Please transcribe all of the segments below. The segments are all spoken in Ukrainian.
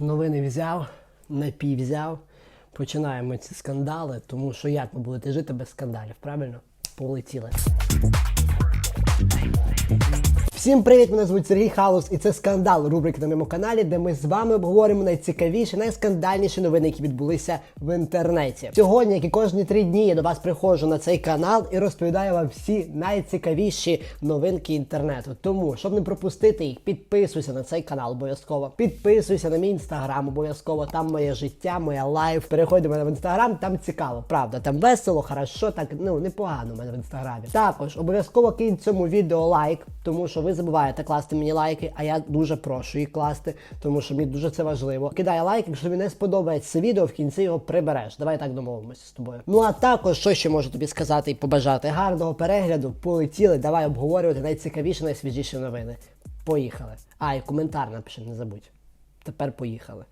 новини взяв, напій взяв. Починаємо ці скандали, тому що як ви будете жити без скандалів, правильно? Полетіли. Всім привіт! Мене звуть Сергій Халус, і це скандал рубрики на моєму каналі, де ми з вами обговоримо найцікавіші, найскандальніші новини, які відбулися в інтернеті. Сьогодні, як і кожні три дні, я до вас приходжу на цей канал і розповідаю вам всі найцікавіші новинки інтернету. Тому, щоб не пропустити їх, підписуйся на цей канал обов'язково. Підписуйся на мій інстаграм обов'язково. Там моє життя, моя лайф. Переходь до мене в інстаграм, там цікаво, правда. Там весело, хорошо, так ну непогано в мене в інстаграмі. Також обов'язково кинь цьому відео лайк, тому що ви забуваєте класти мені лайки, а я дуже прошу їх класти, тому що мені дуже це важливо. Кидай лайк, якщо тобі не сподобається це відео, в кінці його прибереш. Давай так домовимося з тобою. Ну а також, що ще можу тобі сказати і побажати? Гарного перегляду, полетіли, давай обговорювати найцікавіші, найсвіжіші новини. Поїхали. А, і коментар напиши, не забудь. Тепер поїхали.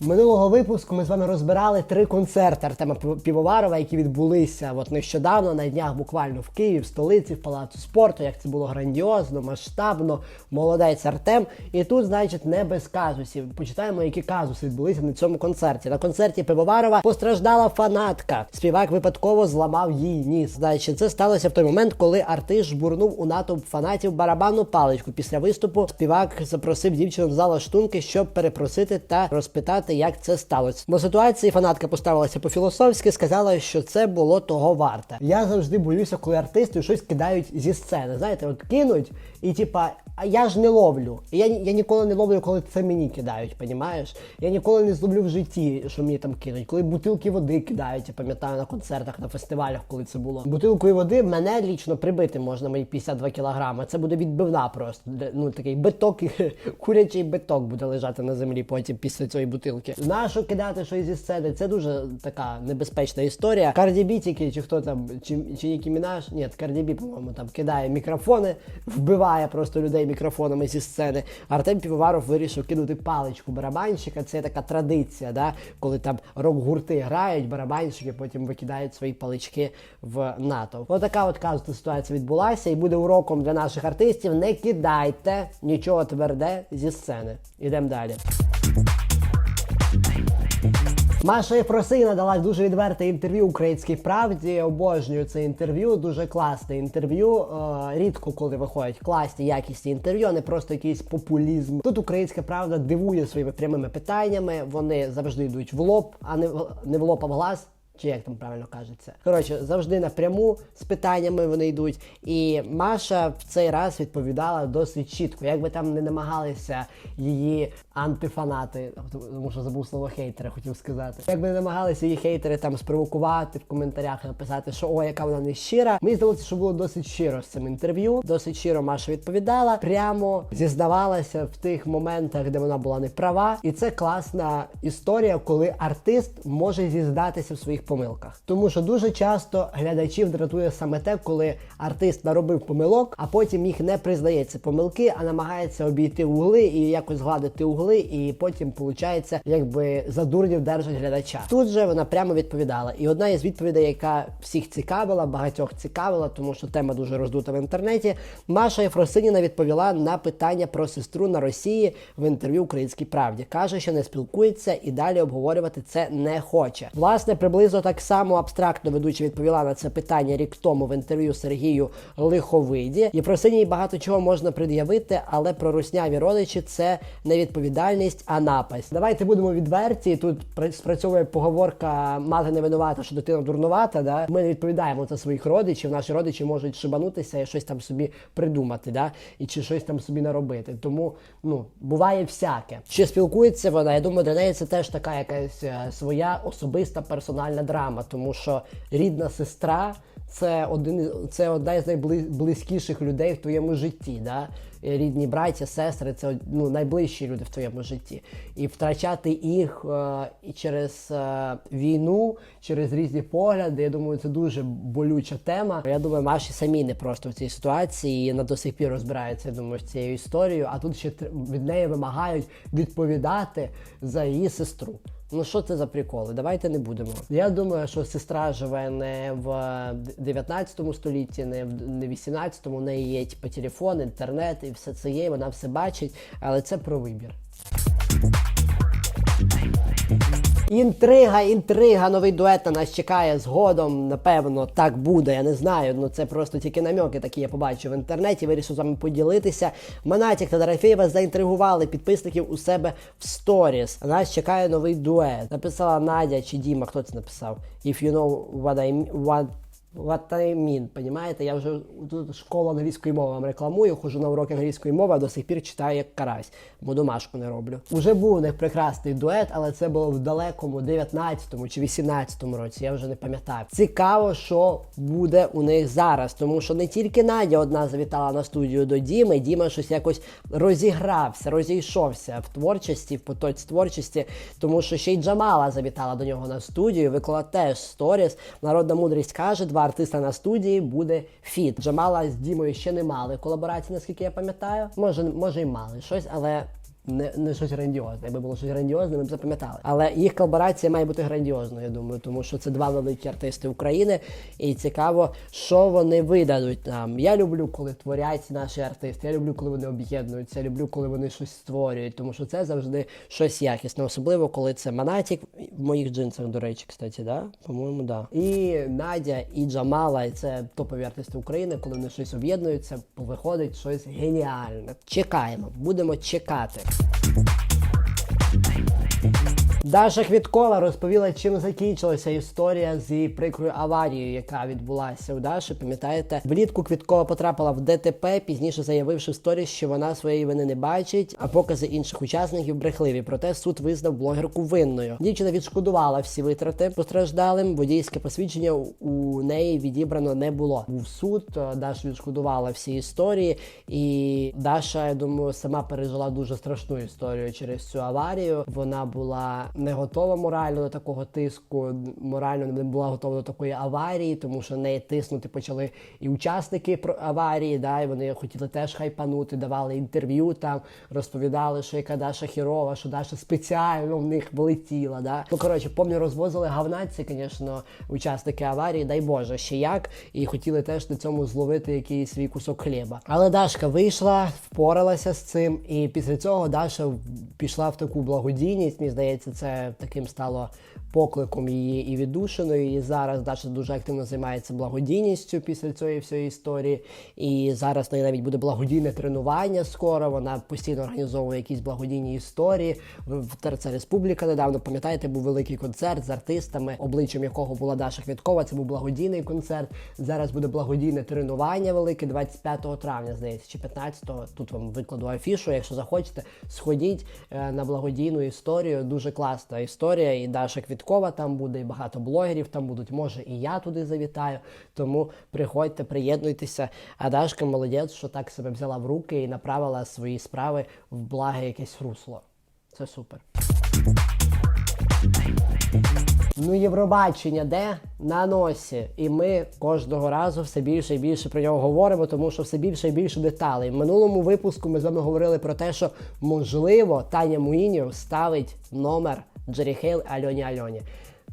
Минулого випуску ми з вами розбирали три концерти Артема Півоварова, які відбулися от нещодавно на днях буквально в Києві, в столиці, в палацу спорту. Як це було грандіозно, масштабно, молодець Артем. І тут, значить, не без казусів. Почитаємо, які казуси відбулися на цьому концерті. На концерті Пивоварова постраждала фанатка. Співак випадково зламав їй ніс. Значить, це сталося в той момент, коли артист жбурнув у натовп фанатів барабанну паличку. Після виступу співак запросив дівчину в зала штунки, щоб перепросити та розпитати, як це сталося. До ситуації фанатка поставилася по-філософськи, сказала, що це було того варте. Я завжди боюся, коли артисти щось кидають зі сцени. Знаєте, от кинуть і типа, а я ж не ловлю. Я, я ніколи не ловлю, коли це мені кидають, понімаєш? Я ніколи не зловлю в житті, що мені там кинуть. Коли бутилки води кидають, я пам'ятаю на концертах, на фестивалях, коли це було. Бутилкою води мене лічно прибити можна мої 52 кілограми. Це буде відбивна просто. Ну такий биток, курячий биток буде лежати на землі потім після цієї бутилки. Нащо кидати щось зі сцени? Це дуже така небезпечна історія. Карді Бі тільки, чи хто там, чи, чи Нікі Мінаш, ні, Карді Бі, по-моєму, там кидає мікрофони, вбиває просто людей мікрофонами зі сцени. Артем Півоваров вирішив кинути паличку барабанщика. Це така традиція, да? коли там рок-гурти грають, барабанщики потім викидають свої палички в НАТО. Отака от казута ситуація відбулася, і буде уроком для наших артистів. Не кидайте нічого тверде зі сцени. Ідемо далі. Маша Єфросина дала дуже відверте інтерв'ю українській правді. Обожнюю це інтерв'ю. Дуже класне інтерв'ю. Е, рідко коли виходять класні, якісні інтерв'ю, а не просто якийсь популізм. Тут українська правда дивує своїми прямими питаннями. Вони завжди йдуть в лоб, а не в, не в лоб, а в глаз. Чи як там правильно кажеться? Коротше, завжди напряму з питаннями вони йдуть. І Маша в цей раз відповідала досить чітко. Як би там не намагалися її антифанати, тому що забув слово хейтери, хотів сказати. Як би не намагалися її хейтери там спровокувати в коментарях, написати, що о, яка вона не щира. Мені здалося, що було досить щиро з цим інтерв'ю. Досить щиро Маша відповідала, прямо зізнавалася в тих моментах, де вона була не права. І це класна історія, коли артист може зізнатися в своїх помилках. Тому що дуже часто глядачів дратує саме те, коли артист наробив помилок, а потім їх не признає ці помилки, а намагається обійти угли і якось гладити угли, і потім виходить, якби за дурнів держать глядача. Тут же вона прямо відповідала. І одна із відповідей, яка всіх цікавила, багатьох цікавила, тому що тема дуже роздута в інтернеті. Маша Єфросиніна відповіла на питання про сестру на Росії в інтерв'ю Українській правді. каже, що не спілкується і далі обговорювати це не хоче. Власне, приблизно так само абстрактно ведуча відповіла на це питання рік тому в інтерв'ю Сергію Лиховиді. Єфросинії багато чого можна пред'явити, але про русняві родичі це не відповідальність, а напасть. Давайте будемо відверті. Тут спрацьовує поговорка мати не винувата, що дитина дурнувата. Да? Ми не відповідаємо за своїх родичів. Наші родичі можуть шибанутися і щось там собі придумати, да? і чи щось там собі наробити. Тому ну буває всяке. Чи спілкується вона? Я думаю, для неї це теж така якась е, своя особиста персональна драма, тому що рідна сестра. Це один це одна із найблизькіших людей в твоєму житті. Да? Рідні браття, сестри це ну, найближчі люди в твоєму житті. І втрачати їх е, через е, війну, через різні погляди. Я думаю, це дуже болюча тема. Я думаю, Маші самі не просто в цій ситуації і на до сих пір розбирається. Я думаю, з цією історією. А тут ще від неї вимагають відповідати за її сестру. Ну що це за приколи? Давайте не будемо. Я думаю, що сестра живе не в 19 столітті, не в не 18-му, у неї є типу, телефон, інтернет і все це є, вона все бачить, але це про вибір. Інтрига, інтрига, новий дует на нас чекає згодом. Напевно, так буде. Я не знаю. Ну це просто тільки намьоки такі я побачив в інтернеті. Вирішив з вами поділитися. Манатік та Дорофєєва заінтригували підписників у себе в сторіс. Нас чекає новий дует. Написала Надя чи Діма. Хто це написав? If you know what I what What I mean, понімаєте? Я вже тут школу англійської мови вам рекламую, ходжу на уроки англійської мови, а до сих пір читаю як карась, бо домашку не роблю. Уже був у них прекрасний дует, але це було в далекому 19-му чи 18-му році, я вже не пам'ятаю. Цікаво, що буде у них зараз, тому що не тільки Надя одна завітала на студію до Діми, Діма щось якось розігрався, розійшовся в творчості, в потоці творчості, тому що ще й Джамала завітала до нього на студію, виклала теж сторіс. Народна мудрість каже, два артиста на студії буде фіт. Джамала з Дімою ще не мали колаборації, наскільки я пам'ятаю. Може, може й мали щось, але. Не, не щось грандіозне. Якби було щось грандіозне, ми б запам'ятали. Але їх колаборація має бути грандіозною, я думаю, тому що це два великі артисти України, і цікаво, що вони видадуть нам. Я люблю, коли творять наші артисти. Я люблю, коли вони об'єднуються. Я люблю, коли вони щось створюють, тому що це завжди щось якісне, особливо коли це Манатік в моїх джинсах, до речі, кстати, да? По-моєму, да. І Надя, і Джамала, і це топові артисти України, коли вони щось об'єднуються, виходить щось геніальне. Чекаємо, будемо чекати. people. Даша Квіткова розповіла, чим закінчилася історія з її прикрою аварією, яка відбулася у Даші. Пам'ятаєте, влітку Квіткова потрапила в ДТП, пізніше заявивши в сторіс, що вона своєї вини не бачить, а покази інших учасників брехливі. Проте суд визнав блогерку винною. Дівчина відшкодувала всі витрати постраждалим. Водійське посвідчення у неї відібрано не було. Був суд, Даша відшкодувала всі історії, і Даша, я думаю, сама пережила дуже страшну історію через цю аварію. Вона була не готова морально до такого тиску, морально не була готова до такої аварії, тому що неї тиснути почали і учасники про аварії. Да, і вони хотіли теж хайпанути, давали інтерв'ю там, розповідали, що яка Даша хірова, що Даша спеціально в них влетіла. Да. Ну коротше, помню, розвозили гавнаці, звісно, учасники аварії, дай Боже, ще як, і хотіли теж на цьому зловити якийсь свій кусок хліба. Але Дашка вийшла, впоралася з цим, і після цього Даша пішла в таку благодійність. Мені здається, це таким стало покликом її і віддушиною. І зараз Даша дуже активно займається благодійністю після цієї всієї історії. І зараз неї навіть буде благодійне тренування скоро. Вона постійно організовує якісь благодійні історії. В ТРЦ Республіка недавно пам'ятаєте, був великий концерт з артистами, обличчям якого була Даша Квіткова. Це був благодійний концерт. Зараз буде благодійне тренування велике 25 травня, здається, чи 15-го. Тут вам викладу афішу. Якщо захочете, сходіть е, на благодійну історію. Дуже класна історія. І Даша Квіткова там буде, і багато блогерів там будуть. Може, і я туди завітаю. Тому приходьте, приєднуйтеся. А Дашка молодець, що так себе взяла в руки і направила свої справи в благе якесь русло. Це супер. Ну, Євробачення де на носі, і ми кожного разу все більше і більше про нього говоримо, тому що все більше і більше деталей. В минулому випуску ми з вами говорили про те, що можливо Таня Муїньо ставить номер Джері Хейл Альоні Альоні.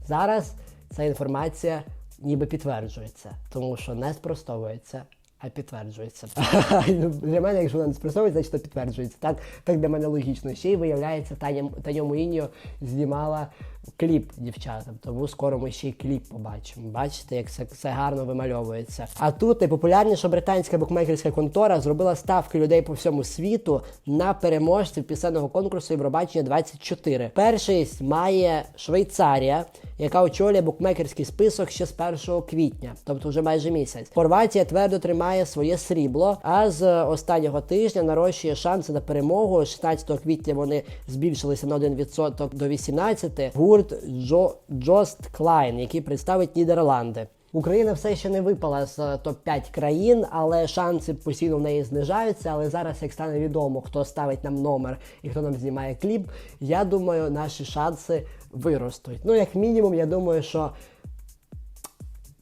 Зараз ця інформація ніби підтверджується, тому що не спростовується. А підтверджується. для мене, якщо вона не спростовується, значить підтверджується. Так, так для мене логічно. Ще й виявляється, Таня Таня Муїньо знімала кліп дівчатам, тому скоро ми ще й кліп побачимо. Бачите, як це, це гарно вимальовується. А тут найпопулярніша британська букмекерська контора зробила ставки людей по всьому світу на переможців пісенного конкурсу Євробачення 24. Першість має Швейцарія, яка очолює букмекерський список ще з 1 квітня, тобто вже майже місяць. Хорватія твердо тримає своє срібло, а з останнього тижня нарощує шанси на перемогу. 16 квітня вони збільшилися на 1% до 18%. Гурт Джо Джост Клайн, який представить Нідерланди. Україна все ще не випала з топ-5 країн, але шанси постійно в неї знижаються. Але зараз, як стане відомо, хто ставить нам номер і хто нам знімає кліп, я думаю, наші шанси виростуть. Ну, як мінімум, я думаю, що.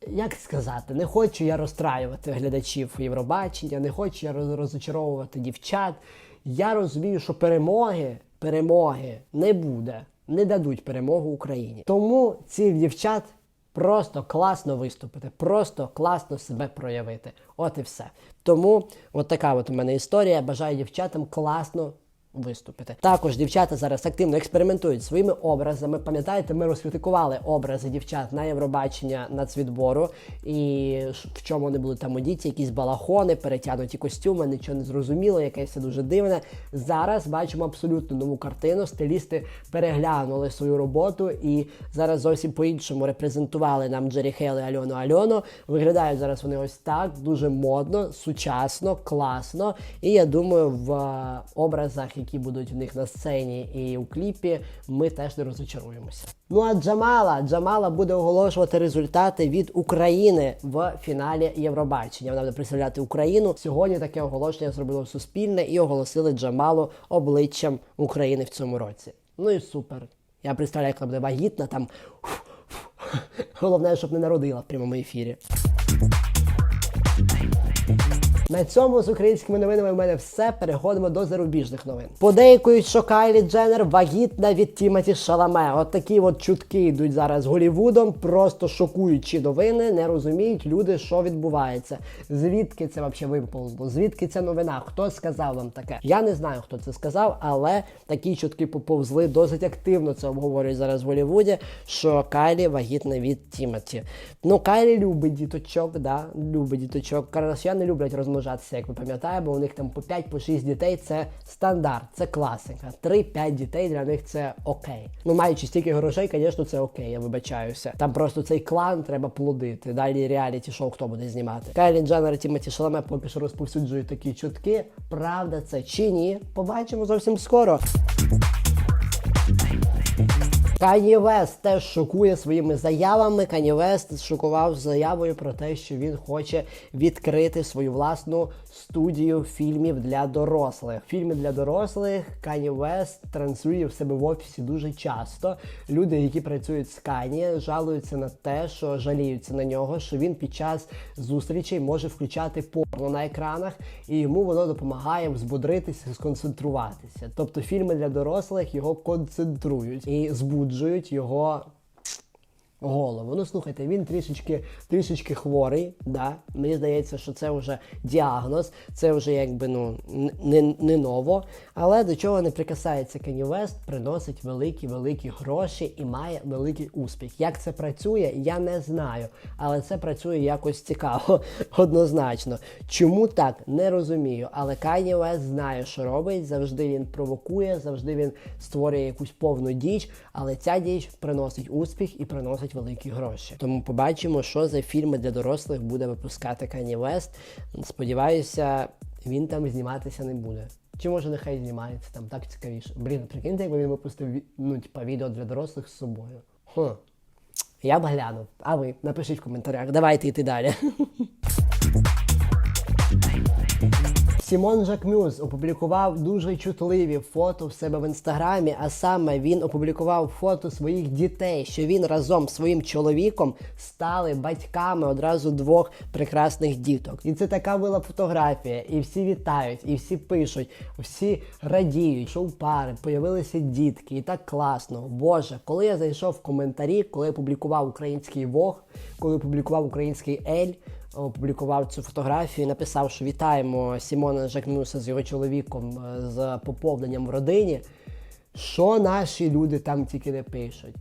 Як сказати, не хочу я розстраювати глядачів Євробачення, не хочу я розочаровувати дівчат. Я розумію, що перемоги, перемоги не буде. Не дадуть перемогу Україні. Тому ці дівчат просто класно виступити, просто класно себе проявити. От і все. Тому от така от у мене історія. Бажаю дівчатам класно виступити. Також дівчата зараз активно експериментують своїми образами. Пам'ятаєте, ми розкритикували образи дівчат на Євробачення нацвідбору, і в чому вони були там одіті, якісь балахони, перетягнуті костюми, нічого не зрозуміло, якесь дуже дивне. Зараз бачимо абсолютно нову картину. Стилісти переглянули свою роботу і зараз зовсім по-іншому репрезентували нам Джері Хейл і Альону Альону. Виглядають зараз вони ось так, дуже модно, сучасно, класно. І я думаю, в е, образах, які будуть у них на сцені і у кліпі, ми теж не розочаруємося. Ну а Джамала Джамала буде оголошувати результати від України в фіналі Євробачення. Вона буде представляти Україну. Сьогодні таке оголошення зробило суспільне і оголосили Джамалу обличчям України в цьому році. Ну і супер. Я представляю, як вона буде вагітна там. Головне, щоб не народила в прямому ефірі. На цьому з українськими новинами в мене все. Переходимо до зарубіжних новин. Подейкують, що Кайлі Дженнер вагітна від Тімоті Шаламе. От такі от чутки йдуть зараз Голівудом, просто шокуючі новини. Не розуміють люди, що відбувається. Звідки це взагалі виповзло? Звідки ця новина? Хто сказав вам таке? Я не знаю, хто це сказав, але такі чутки поповзли досить активно. Це обговорюють зараз в Голівуді, що Кайлі вагітна від Тімоті. Ну, Кайлі любить діточок, да, любить діточок. Карасяни люблять розмножатися, як ви пам'ятаєте, бо у них там по 5 по 6 дітей це стандарт, це класика. 3-5 дітей для них це окей. Ну, маючи стільки грошей, звісно, це окей, я вибачаюся. Там просто цей клан треба плодити. Далі реаліті шоу хто буде знімати. Кайлі Дженнер і Тімоті Шаламе поки що розповсюджують такі чутки. Правда це чи ні? Побачимо зовсім скоро. Кані Вест теж шокує своїми заявами. Кані Вест шокував заявою про те, що він хоче відкрити свою власну студію фільмів для дорослих. Фільми для дорослих Кані Вест транслює в себе в офісі дуже часто. Люди, які працюють з Кані, жалуються на те, що жаліються на нього, що він під час зустрічей може включати порно на екранах, і йому воно допомагає взбодритися, сконцентруватися. Тобто фільми для дорослих його концентрують і збуджують його голову. Ну слухайте, він трішечки трішечки хворий. Да? Мені здається, що це вже діагноз, це вже якби ну не, не ново. Але до чого не прикасається Кенні Вест, приносить великі великі гроші і має великий успіх. Як це працює, я не знаю. Але це працює якось цікаво, однозначно. Чому так, не розумію. Але Кані Вест знає, що робить. Завжди він провокує, завжди він створює якусь повну діч, але ця діч приносить успіх і приносить великі гроші. Тому побачимо, що за фільми для дорослих буде випускати Кані Вест. Сподіваюся, він там зніматися не буде. Чи може нехай знімається там так цікавіше. Блін, прикиньте, якби він випустив ну, типа, відео для дорослих з собою. Хм. Я б глянув. А ви напишіть в коментарях. Давайте йти далі. Сімон Жакмюз опублікував дуже чутливі фото в себе в інстаграмі, а саме він опублікував фото своїх дітей, що він разом з своїм чоловіком стали батьками одразу двох прекрасних діток. І це така була фотографія, і всі вітають, і всі пишуть, всі радіють, що у пари появилися дітки, і так класно. Боже, коли я зайшов в коментарі, коли я публікував український Вог, коли публікував український Ель опублікував цю фотографію і написав, що вітаємо Сімона Жакмюса з його чоловіком е, з поповненням в родині. Що наші люди там тільки не пишуть?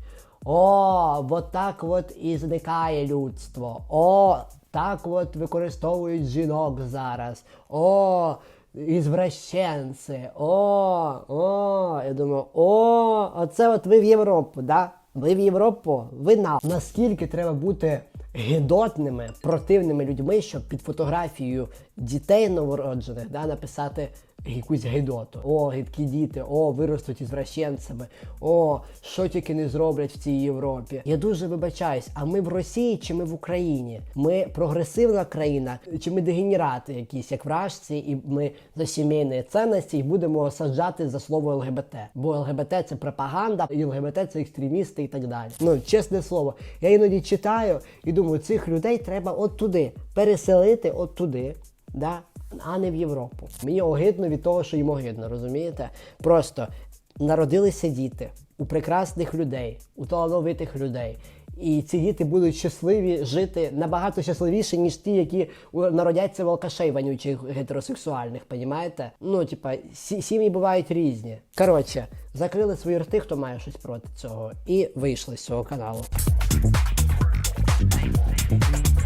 О, от так от і зникає людство. О, так от використовують жінок зараз. О, ізвращенці. О, о. Я думаю, о, оце от ви в Європу, да? Ви в Європу, ви на наскільки треба бути гидотними, противними людьми, щоб під фотографією дітей новороджених да, написати якусь гидоту. О, гидкі діти, о, виростуть ізвращенцями, о, що тільки не зроблять в цій Європі. Я дуже вибачаюсь, а ми в Росії чи ми в Україні? Ми прогресивна країна, чи ми дегенерати якісь, як вражці, і ми за сімейні цінності і будемо саджати за слово ЛГБТ. Бо ЛГБТ це пропаганда, і ЛГБТ це екстремісти і так далі. Ну, чесне слово, я іноді читаю і думаю, цих людей треба от туди переселити, от туди. Да? А не в Європу. Мені огидно від того, що їм огидно, розумієте? Просто народилися діти. у прекрасних людей, у талановитих людей. І ці діти будуть щасливі жити набагато щасливіше, ніж ті, які народяться в алкашей вонючих гетеросексуальних, понімаєте? Ну, типа, сі- сім'ї бувають різні. Коротше, закрили свої рти, хто має щось проти цього, і вийшли з цього каналу.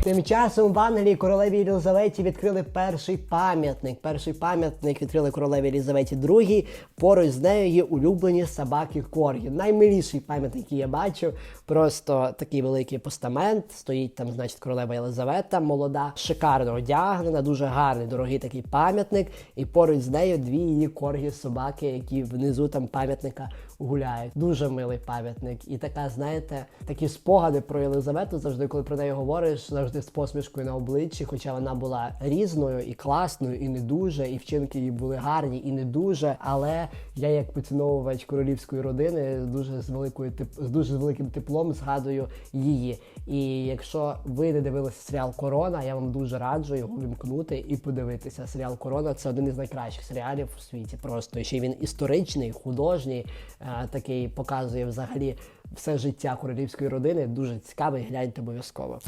Тим часом в Англії королеві Єлизаветі відкрили перший пам'ятник. Перший пам'ятник відкрили королеві Єлизаветі II. Поруч з нею є улюблені собаки Коргі. Наймиліший пам'ятник, який я бачив. Просто такий великий постамент. Стоїть там, значить, королева Єлизавета, молода, шикарно одягнена, дуже гарний, дорогий такий пам'ятник. І поруч з нею дві її коргі собаки, які внизу там пам'ятника гуляють. Дуже милий пам'ятник. І така, знаєте, такі спогади про Єлизавету завжди, коли про неї говориш, завжди з посмішкою на обличчі, хоча вона була різною і класною, і не дуже, і вчинки її були гарні, і не дуже. Але я, як поціновувач королівської родини, дуже з великою теп- з дуже великим теплом згадую її. І якщо ви не дивилися серіал Корона, я вам дуже раджу його вимкнути і подивитися. Серіал Корона це один із найкращих серіалів у світі. Просто ще він історичний, художній, такий показує взагалі все життя королівської родини. Дуже цікавий, гляньте обов'язково.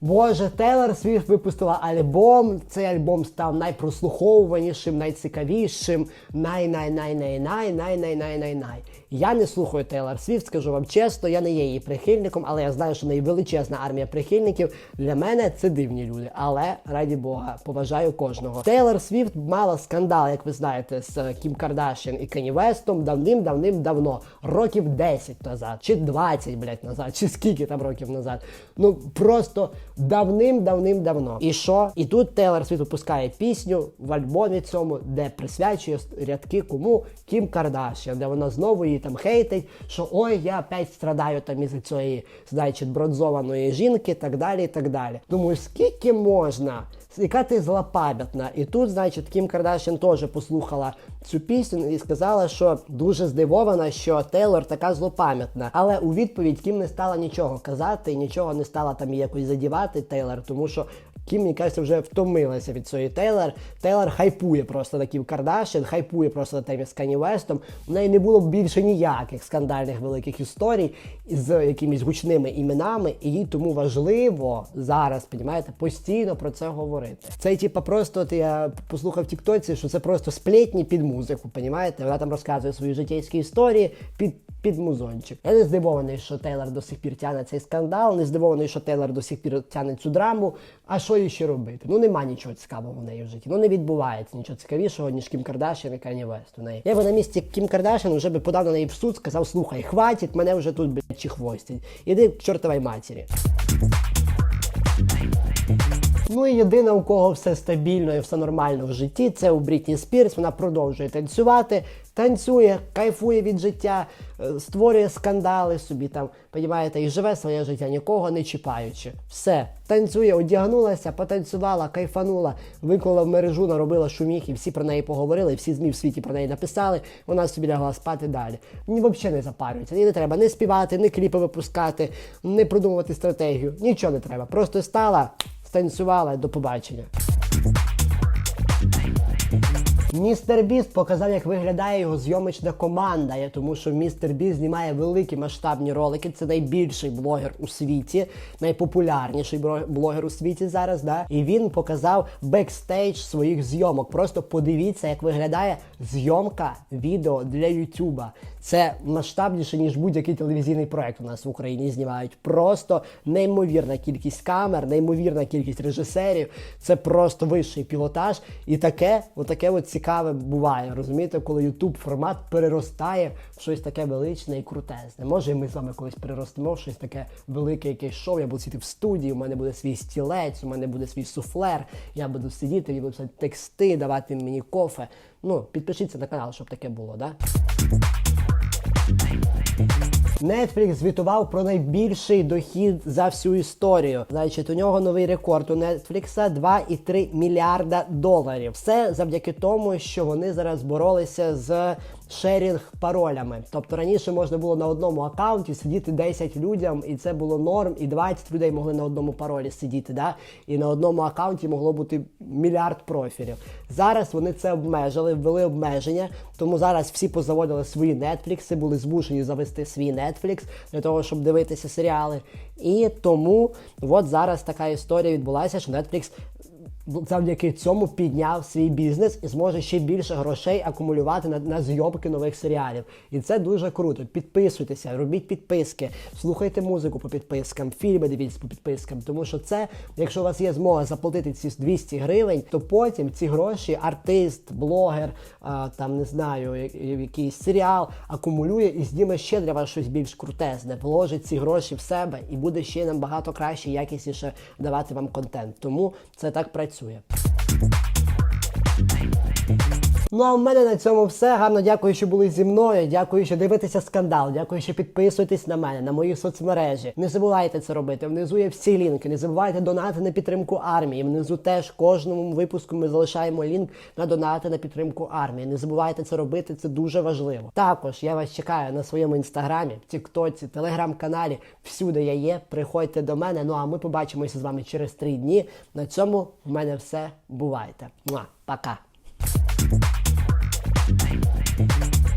Боже, Тейлор Свіфт випустила альбом. Цей альбом став найпрослуховуванішим, найцікавішим, най най най най най най най най най най Я не слухаю Тейлор Свіфт, скажу вам чесно, я не є її прихильником, але я знаю, що в неї величезна армія прихильників. Для мене це дивні люди, але раді Бога, поважаю кожного. Тейлор Свіфт мала скандал, як ви знаєте, з Кім Кардашян і Кені Вестом давним-давним давно, років 10 назад, чи 20, блядь, назад, чи скільки там років назад. Ну просто давним-давним-давно. І що? І тут Тейлор Світ випускає пісню в альбомі цьому, де присвячує рядки кому Кім Кардашян, де вона знову її там хейтить, що ой, я опять страдаю там із цієї, значить, бронзованої жінки, так далі, і так далі. Думаю, скільки можна? Яка ти злопам'ятна. І тут, значить, Кім Кардашян теж послухала цю пісню і сказала, що дуже здивована, що Тейлор така злопам'ятна. Але у відповідь Кім не стала нічого казати і нічого не стала там якось задівати Тейлор, тому що Кім, мені кажеться, вже втомилася від цієї Тейлор. Тейлор хайпує просто на Кім Кардашян, хайпує просто на темі з Кані Вестом. У неї не було більше ніяких скандальних великих історій з якимись гучними іменами, і їй тому важливо зараз, понімаєте, постійно про це говорити. Це типа просто от я послухав в Тіктоці, що це просто сплетні під музику, понімаєте? Вона там розказує свої життєвські історії під. Під музончик. Я не здивований, що Тейлор до сих пір тяне цей скандал, не здивований, що Тейлор до сих пір тяне цю драму. А що їй ще робити? Ну нема нічого цікавого в неї в житті. Ну не відбувається нічого цікавішого, ніж Кім Кардашян і Кані Вест у неї. Я би на місці Кім Кардашян вже би подав на неї в суд, сказав, слухай, хватить, мене вже тут блядь, чихвостять. Іди к чортовій матері. Ну і єдина, у кого все стабільно і все нормально в житті, це у Брітні Спірс. Вона продовжує танцювати, танцює, кайфує від життя, е, створює скандали собі там, понімаєте, і живе своє життя, нікого не чіпаючи. Все, танцює, одягнулася, потанцювала, кайфанула, виклала в мережу, наробила шуміх, і всі про неї поговорили, всі ЗМІ в світі про неї написали. Вона собі лягла спати далі. Ні, взагалі не запарюється. Їй не треба не співати, не кліпи випускати, не продумувати стратегію. Нічого не треба. Просто стала, станцювала, до побачення. Містер Біст показав, як виглядає його зйомочна команда, тому що містер Біст знімає великі масштабні ролики. Це найбільший блогер у світі, найпопулярніший блогер у світі зараз. Да? І він показав бекстейдж своїх зйомок. Просто подивіться, як виглядає зйомка відео для Ютуба. Це масштабніше, ніж будь-який телевізійний проект у нас в Україні знімають. Просто неймовірна кількість камер, неймовірна кількість режисерів. Це просто вищий пілотаж. І таке, отаке от цікаве буває. Розумієте, коли YouTube формат переростає в щось таке величне і крутезне. Може, ми з вами колись переростемо в щось таке велике, якесь шоу. Я буду сидіти в студії, у мене буде свій стілець, у мене буде свій суфлер. Я буду сидіти, і буду писати тексти, давати мені кофе. Ну, підпишіться на канал, щоб таке було, да? Netflix звітував про найбільший дохід за всю історію. Значить, у нього новий рекорд у Netflix 2,3 мільярда доларів. Все завдяки тому, що вони зараз боролися з шерінг паролями. Тобто раніше можна було на одному аккаунті сидіти 10 людям, і це було норм, і 20 людей могли на одному паролі сидіти. Да? І на одному аккаунті могло бути мільярд профілів. Зараз вони це обмежили, ввели обмеження, тому зараз всі позаводили свої Netflix, були змушені завести свій Netflix для того, щоб дивитися серіали. І тому от зараз така історія відбулася, що Netflix завдяки цьому підняв свій бізнес і зможе ще більше грошей акумулювати на, на зйомки нових серіалів. І це дуже круто. Підписуйтеся, робіть підписки, слухайте музику по підпискам, фільми дивіться по підпискам. Тому що це, якщо у вас є змога заплатити ці 200 гривень, то потім ці гроші артист, блогер, а, там не знаю, якийсь серіал акумулює і зніме ще для вас щось більш крутезне, вложить ці гроші в себе і буде ще набагато краще, якісніше давати вам контент. Тому це так працює. pracuje. Ну а в мене на цьому все. Гарно дякую, що були зі мною. Дякую, що дивитеся скандал. Дякую, що підписуєтесь на мене, на мої соцмережі. Не забувайте це робити. Внизу є всі лінки. Не забувайте донати на підтримку армії. Внизу теж кожному випуску ми залишаємо лінк на донати на підтримку армії. Не забувайте це робити, це дуже важливо. Також я вас чекаю на своєму інстаграмі, Тіктоці, телеграм-каналі. Всюди я є. Приходьте до мене. Ну а ми побачимося з вами через три дні. На цьому в мене все. Бувайте. Муа. Пока.